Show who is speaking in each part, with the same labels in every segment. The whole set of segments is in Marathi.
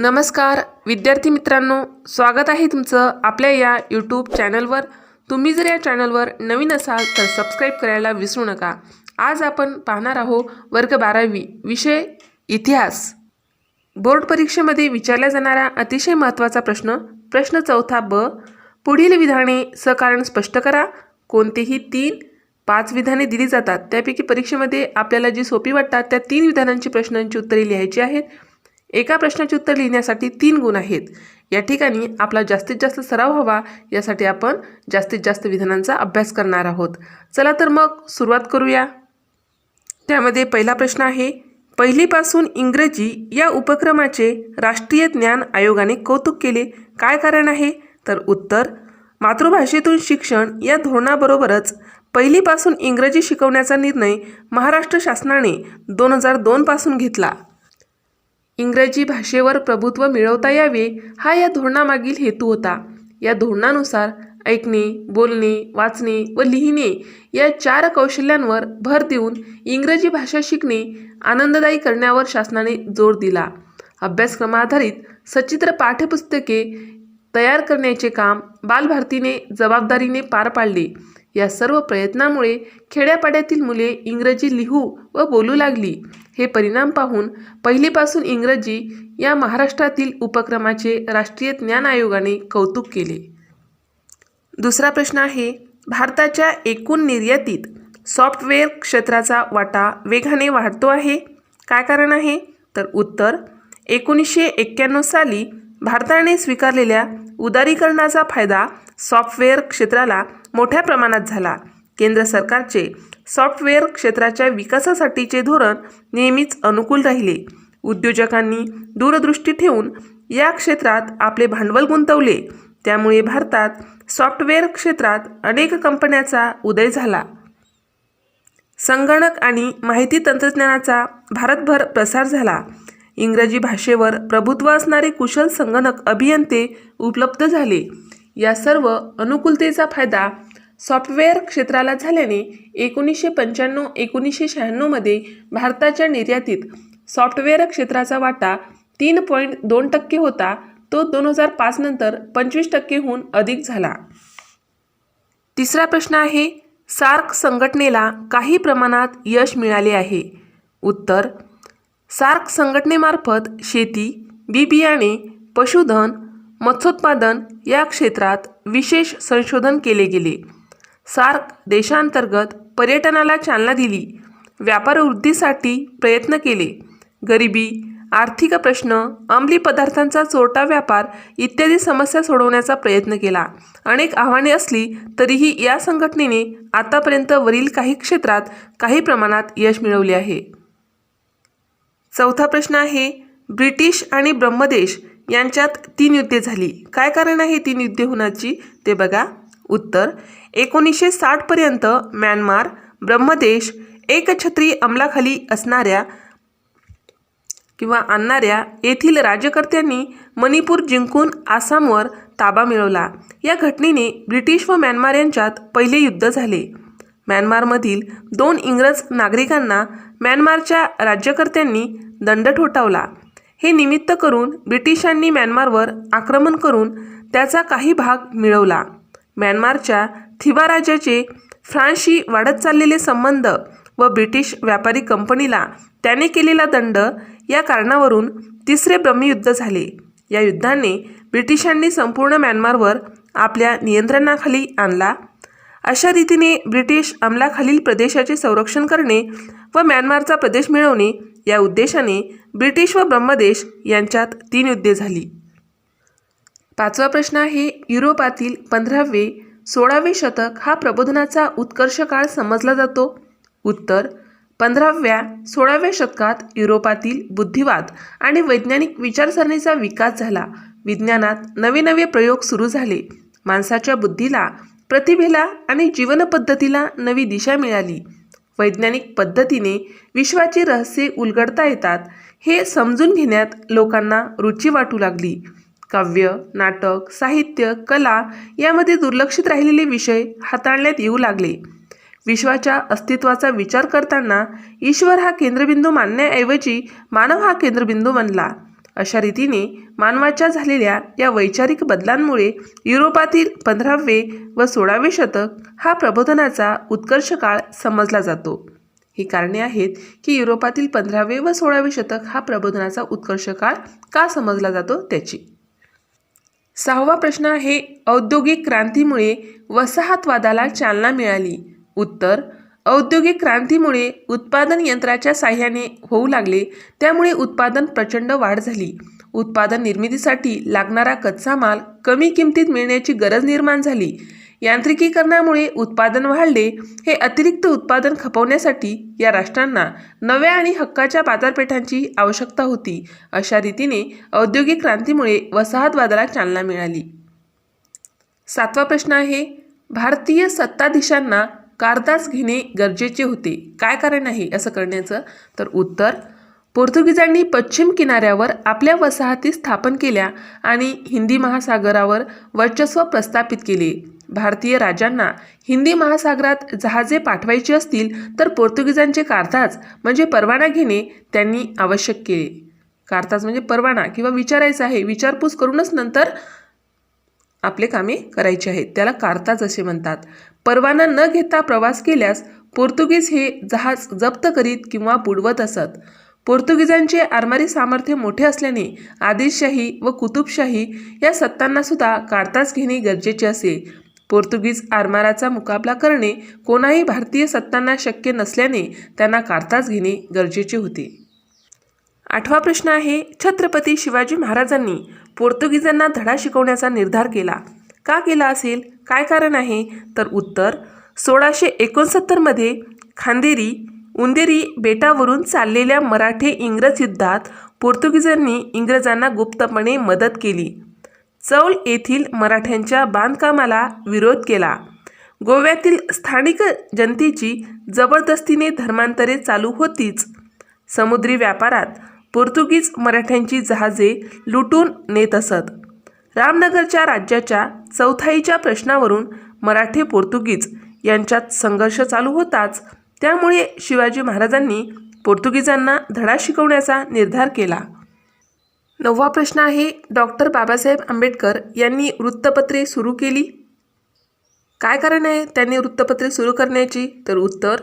Speaker 1: नमस्कार विद्यार्थी मित्रांनो स्वागत आहे तुमचं आपल्या या यूट्यूब चॅनलवर. तुम्ही जर या चॅनलवर नवीन असाल तर सबस्क्राईब करायला विसरू नका. आज आपण पाहणार आहोत वर्ग बारावी विषय इतिहास. बोर्ड परीक्षेमध्ये विचारला जाणारा अतिशय महत्त्वाचा प्रश्न प्रश्न चौथा ब पुढील विधाने सकारण स्पष्ट करा. कोणतेही तीन पाच विधाने दिली जातात. त्यापैकी परीक्षेमध्ये आपल्याला जी सोपी वाटतात त्या तीन विधानांची प्रश्नांची उत्तरे लिहायची आहेत. एका प्रश्नाचे उत्तर लिहिण्यासाठी तीन गुण आहेत. या ठिकाणी आपला जास्तीत जास्त सराव हवा यासाठी आपण जास्तीत जास्त विधानांचा अभ्यास करणार आहोत. चला तर मग सुरुवात करूया. त्यामध्ये पहिला प्रश्न आहे पहिलीपासून इंग्रजी या उपक्रमाचे राष्ट्रीय ज्ञान आयोगाने कौतुक केले. काय कारण आहे? तर उत्तर मातृभाषेतून शिक्षण या धोरणाबरोबरच पहिलीपासून इंग्रजी शिकवण्याचा निर्णय महाराष्ट्र शासनाने दोन हजार दोनपासून घेतला. इंग्रजी भाषेवर प्रभुत्व मिळवता यावे हा या धोरणामागील हेतू होता. या धोरणानुसार ऐकणे बोलणे वाचणे व लिहिणे या चार कौशल्यांवर भर देऊन इंग्रजी भाषा शिकणे आनंददायी करण्यावर शासनाने जोर दिला. अभ्यासक्रमाधारित सचित्र पाठ्यपुस्तके तयार करण्याचे काम बालभारतीने जबाबदारीने पार पाडले. या सर्व प्रयत्नामुळे खेड्यापाड्यातील मुले इंग्रजी लिहू व बोलू लागली. हे परिणाम पाहून पहिलीपासून इंग्रजी या महाराष्ट्रातील उपक्रमाचे राष्ट्रीय ज्ञान आयोगाने कौतुक केले. दुसरा प्रश्न आहे भारताच्या एकूण निर्यातीत सॉफ्टवेअर क्षेत्राचा वाटा वेगाने वाढतो आहे. काय कारण आहे? तर उत्तर एकोणीसशे एक्क्याण्णव साली भारताने स्वीकारलेल्या उदारीकरणाचा फायदा सॉफ्टवेअर क्षेत्राला मोठ्या प्रमाणात झाला. केंद्र सरकारचे सॉफ्टवेअर क्षेत्राच्या विकासासाठीचे धोरण नेहमीच अनुकूल राहिले. उद्योजकांनी दूरदृष्टी ठेवून या क्षेत्रात आपले भांडवल गुंतवले. त्यामुळे भारतात सॉफ्टवेअर क्षेत्रात अनेक कंपन्याचा उदय झाला. संगणक आणि माहिती तंत्रज्ञानाचा भारतभर प्रसार झाला. इंग्रजी भाषेवर प्रभुत्व असणारे कुशल संगणक अभियंते उपलब्ध झाले. या सर्व अनुकूलतेचा फायदा सॉफ्टवेअर क्षेत्राला झाल्याने एकोणीसशे पंच्याण्णव एकोणीसशे शहाण्णवमध्ये भारताच्या निर्यातीत सॉफ्टवेअर क्षेत्राचा वाटा तीन पॉईंट दोन टक्के होता. तो दोन हजार पाच नंतर पंचवीस टक्केहून अधिक झाला. तिसरा प्रश्न आहे सार्क संघटनेला काही प्रमाणात यश मिळाले आहे. उत्तर सार्क संघटनेमार्फत शेती बी बियाणे पशुधन मत्स्योत्पादन या क्षेत्रात विशेष संशोधन केले गेले. सार्क देशांतर्गत पर्यटनाला चालना दिली. व्यापार वृद्धीसाठी प्रयत्न केले. गरिबी आर्थिक प्रश्न अंमली पदार्थांचा चोरटा व्यापार इत्यादी समस्या सोडवण्याचा प्रयत्न केला. अनेक आव्हाने असली तरीही या संघटनेने आतापर्यंत वरील काही क्षेत्रात काही प्रमाणात यश मिळवले आहे. चौथा प्रश्न आहे ब्रिटिश आणि ब्रह्मदेश यांच्यात तीन युद्धे झाली. काय कारण आहे तीन युद्धे होण्याची? ते बघा. उत्तर एकोणीसशे साठपर्यंत म्यानमार ब्रह्मदेश एकछत्री अंमलाखाली असणाऱ्या किंवा आणणाऱ्या येथील राज्यकर्त्यांनी मणिपूर जिंकून आसामवर ताबा मिळवला. या घटनेने ब्रिटिश व म्यानमार यांच्यात पहिले युद्ध झाले. म्यानमारमधील दोन इंग्रज नागरिकांना म्यानमारच्या राज्यकर्त्यांनी दंड ठोठावला. हे निमित्त करून ब्रिटिशांनी म्यानमारवर आक्रमण करून त्याचा काही भाग मिळवला. म्यानमारच्या थिबा राजाचे फ्रान्सशी वाढत चाललेले संबंध व ब्रिटिश व्यापारी कंपनीला त्याने केलेला दंड या कारणावरून तिसरे ब्रह्मयुद्ध झाले. या युद्धाने ब्रिटिशांनी संपूर्ण म्यानमारवर आपल्या नियंत्रणाखाली आणला. अशा रीतीने ब्रिटिश अंमलाखालील प्रदेशाचे संरक्षण करणे व म्यानमारचा प्रदेश मिळवणे या उद्देशाने ब्रिटिश व ब्रह्मदेश यांच्यात तीन युद्धे झाली. पाचवा प्रश्न आहे युरोपातील पंधरावे सोळावे शतक हा प्रबोधनाचा उत्कर्ष काळ समजला जातो. उत्तर पंधराव्या सोळाव्या शतकात युरोपातील बुद्धिवाद आणि वैज्ञानिक विचारसरणीचा विकास झाला. विज्ञानात नवे नवे प्रयोग सुरू झाले. माणसाच्या बुद्धीला प्रतिभेला आणि जीवनपद्धतीला नवी दिशा मिळाली. वैज्ञानिक पद्धतीने विश्वाची रहस्ये उलगडता येतात. हे समजून घेण्यात लोकांना रुची वाटू लागली. काव्य नाटक साहित्य कला यामध्ये दुर्लक्षित राहिलेले विषय हाताळण्यात येऊ लागले. विश्वाच्या अस्तित्वाचा विचार करताना ईश्वर हा केंद्रबिंदू मानण्याऐवजी मानव हा केंद्रबिंदू बनला. अशा रीतीने मानवाच्या झालेल्या या वैचारिक बदलांमुळे युरोपातील पंधरावे व सोळावे शतक हा प्रबोधनाचा उत्कर्ष काळ समजला जातो. ही कारणे आहेत की युरोपातील पंधरावे व सोळावे शतक हा प्रबोधनाचा उत्कर्ष काळ का समजला जातो त्याची. सहावा प्रश्न आहे औद्योगिक क्रांतीमुळे वसाहतवादाला चालना मिळाली. उत्तर औद्योगिक क्रांतीमुळे उत्पादन यंत्राच्या साह्याने होऊ लागले त्यामुळे उत्पादन प्रचंड वाढ झाली. उत्पादन निर्मितीसाठी लागणारा कच्चा माल कमी किमतीत मिळण्याची गरज निर्माण झाली. यांत्रिकीकरणामुळे उत्पादन वाढले हे अतिरिक्त उत्पादन खपवण्यासाठी या राष्ट्रांना नव्या आणि हक्काच्या बाजारपेठांची आवश्यकता होती. अशा रीतीने औद्योगिक क्रांतीमुळे वसाहतवादाला चालना मिळाली. सातवा प्रश्न आहे भारतीय सत्ताधीशांना कारदास घेणे गरजेचे होते. काय कारण आहे असं करण्याचं तर उत्तर पोर्तुगीजांनी पश्चिम किनाऱ्यावर आपल्या वसाहती स्थापन केल्या आणि हिंदी महासागरावर वर्चस्व प्रस्थापित केले. भारतीय राजांना हिंदी महासागरात जहाजे पाठवायची असतील तर पोर्तुगीजांचे कारताज म्हणजे परवाना घेणे त्यांनी आवश्यक केले. कारताज म्हणजे परवाना किंवा विचारायचं आहे विचारपूस करूनच नंतर आपले कामे करायचे आहेत. त्याला कारताज असे म्हणतात. परवाना न घेता प्रवास केल्यास पोर्तुगीज हे जहाज जप्त करीत किंवा बुडवत असत. पोर्तुगीजांचे आरमारी सामर्थ्य मोठे असल्याने आदिलशाही व कुतुबशाही या सत्तांनासुद्धा काढताच घेणे गरजेचे असे. पोर्तुगीज आरमाराचा मुकाबला करणे कोणाही भारतीय सत्तांना शक्य नसल्याने त्यांना काढताच घेणे गरजेचे होते. आठवा प्रश्न आहे छत्रपती शिवाजी महाराजांनी पोर्तुगीजांना धडा शिकवण्याचा निर्धार केला. का केला असेल? काय कारण आहे? तर उत्तर सोळाशे एकोणसत्तरमध्ये खांदेरी उंदेरी बेटावरून चाललेल्या मराठे इंग्रज युद्धात पोर्तुगीजांनी इंग्रजांना गुप्तपणे मदत केली. चौल येथील मराठ्यांच्या बांधकामाला विरोध केला. गोव्यातील स्थानिक जनतेची जबरदस्तीने धर्मांतरे चालू होतीच. समुद्री व्यापारात पोर्तुगीज मराठ्यांची जहाजे लुटून नेत असत. रामनगरच्या राज्याच्या चौथाईच्या प्रश्नावरून मराठे पोर्तुगीज यांच्यात संघर्ष चालू होताच त्यामुळे शिवाजी महाराजांनी पोर्तुगीजांना धडा शिकवण्याचा निर्धार केला. नववा प्रश्न आहे डॉक्टर बाबासाहेब आंबेडकर यांनी वृत्तपत्रे सुरू केली? काय कारण आहे त्यांनी वृत्तपत्रे सुरू करण्याची? तर उत्तर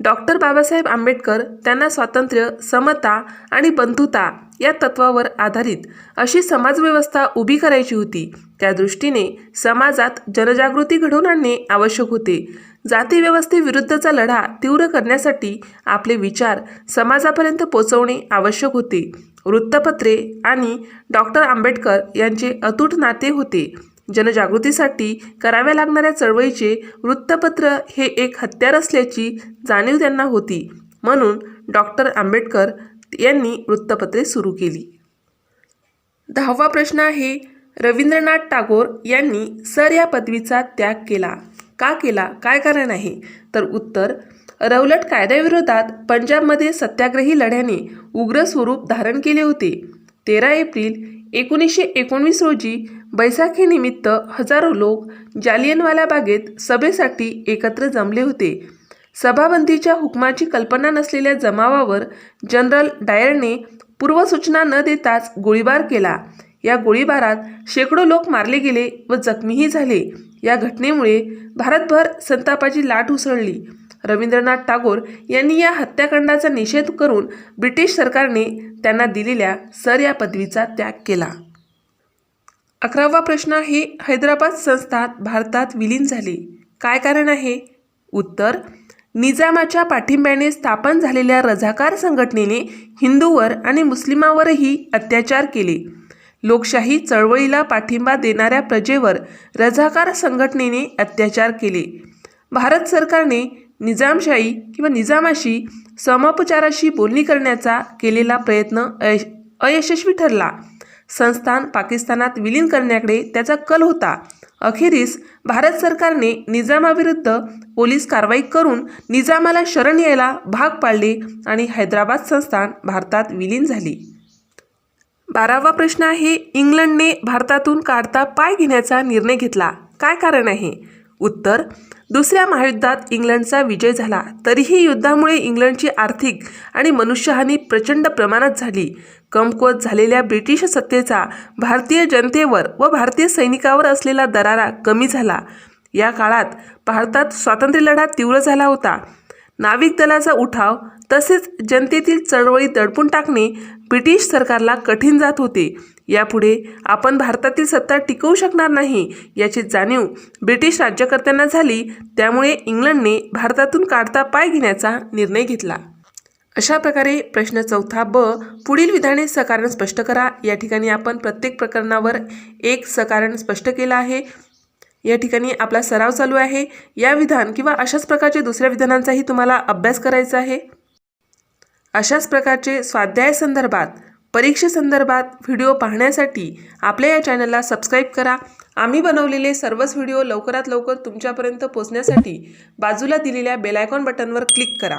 Speaker 1: डॉक्टर बाबासाहेब आंबेडकर त्यांना स्वातंत्र्य समता आणि बंधुता या तत्वावर आधारित अशी समाजव्यवस्था उभी करायची होती. त्या दृष्टीने समाजात जनजागृती घडवून आणणे आवश्यक होते. जातीव्यवस्थेविरुद्धचा लढा तीव्र करण्यासाठी आपले विचार समाजापर्यंत पोचवणे आवश्यक होते. वृत्तपत्रे आणि डॉक्टर आंबेडकर यांचे अतूट नाते होते. जनजागृतीसाठी कराव्या लागणाऱ्या चळवळीचे वृत्तपत्र हे एक हत्यार असल्याची जाणीव त्यांना होती. म्हणून डॉक्टर आंबेडकर यांनी वृत्तपत्रे सुरू केली. दहावा प्रश्न आहे रवींद्रनाथ टागोर यांनी सर या पदवीचा त्याग केला. का केला काय कारण आहे? तर उत्तर रौलट कायद्याविरोधात पंजाबमध्ये सत्याग्रही लढ्याने उग्र स्वरूप धारण केले होते. तेरा एप्रिल एकोणीसशे एकोणवीस रोजी बैसाखीनिमित्त हजारो लोक जालियनवाला बागेत सभेसाठी एकत्र जमले होते. सभाबंदीच्या हुकमाची कल्पना नसलेल्या जमावावर जनरल डायरने पूर्वसूचना न देताच गोळीबार केला. या गोळीबारात शेकडो लोक मारले गेले व जखमीही झाले. या घटनेमुळे भारतभर संतापाची लाट उसळली. रवींद्रनाथ टागोर यांनी या हत्याकांडाचा निषेध करून ब्रिटिश सरकारने त्यांना दिलेल्या सर या पदवीचा त्याग केला. अकरावा प्रश्न आहे हैदराबाद संस्थात भारतात विलीन झाले. काय कारण आहे? उत्तर निजामाच्या पाठिंब्याने स्थापन झालेल्या रझाकार संघटनेने हिंदूवर आणि मुस्लिमावरही अत्याचार केले. लोकशाही चळवळीला पाठिंबा देणाऱ्या प्रजेवर रझाकार संघटनेने अत्याचार केले. भारत सरकारने निजामशाही किंवा निजामाशी समोपचाराशी बोलणी करण्याचा केलेला प्रयत्न अय अयशस्वी ठरला. संस्थान पाकिस्तानात विलीन करण्याकडे त्याचा कल होता. अखेरीस भारत सरकारने निजामाविरुद्ध पोलीस कारवाई करून निजामाला शरण यायला भाग पाडले आणि हैदराबाद संस्थान भारतात विलीन झाली. बारावा प्रश्न आहे इंग्लंडने भारतातून काढता पाय घेण्याचा निर्णय घेतला. काय कारण आहे? उत्तर दुसऱ्या महायुद्धात इंग्लंडचा विजय झाला. तरीही युद्धामुळे इंग्लंडची आर्थिक आणि मनुष्यहानी प्रचंड प्रमाणात झाली. कमकुवत झालेल्या ब्रिटिश सत्तेचा भारतीय जनतेवर व भारतीय सैनिकावर असलेला दरारा कमी झाला. या काळात भारतात स्वातंत्र्यलढा तीव्र झाला होता. नाविक दलाचा उठाव तसेच जनतेतील चळवळी दडपून टाकणे ब्रिटिश सरकारला कठीण जात होते. यापुढे आपण भारतातील सत्ता टिकवू शकणार नाही याची जाणीव ब्रिटिश राज्यकर्त्यांना झाली. त्यामुळे इंग्लंडने भारतातून काढता पाय घेण्याचा निर्णय घेतला. अशा प्रकारे प्रश्न चौथा ब पुढील विधाने सकारण स्पष्ट करा. या ठिकाणी आपण प्रत्येक प्रकरणावर एक सकारण स्पष्ट केलं आहे. या ठिकाणी आपला सराव चालू आहे. या विधान किंवा अशाच प्रकारचे दुसऱ्या विधानांचाही तुम्हाला अभ्यास करायचा आहे. अशाच प्रकारचे स्वाध्याय संदर्भात परीक्षेसंदर्भात व्हिडिओ पाहण्यासाठी आपल्या या चॅनलला सबस्क्राईब करा. आम्ही बनवलेले सर्वच व्हिडिओ लवकरात लवकर तुमच्यापर्यंत पोहोचण्यासाठी बाजूला दिलेल्या बेलायकॉन बटनवर क्लिक करा.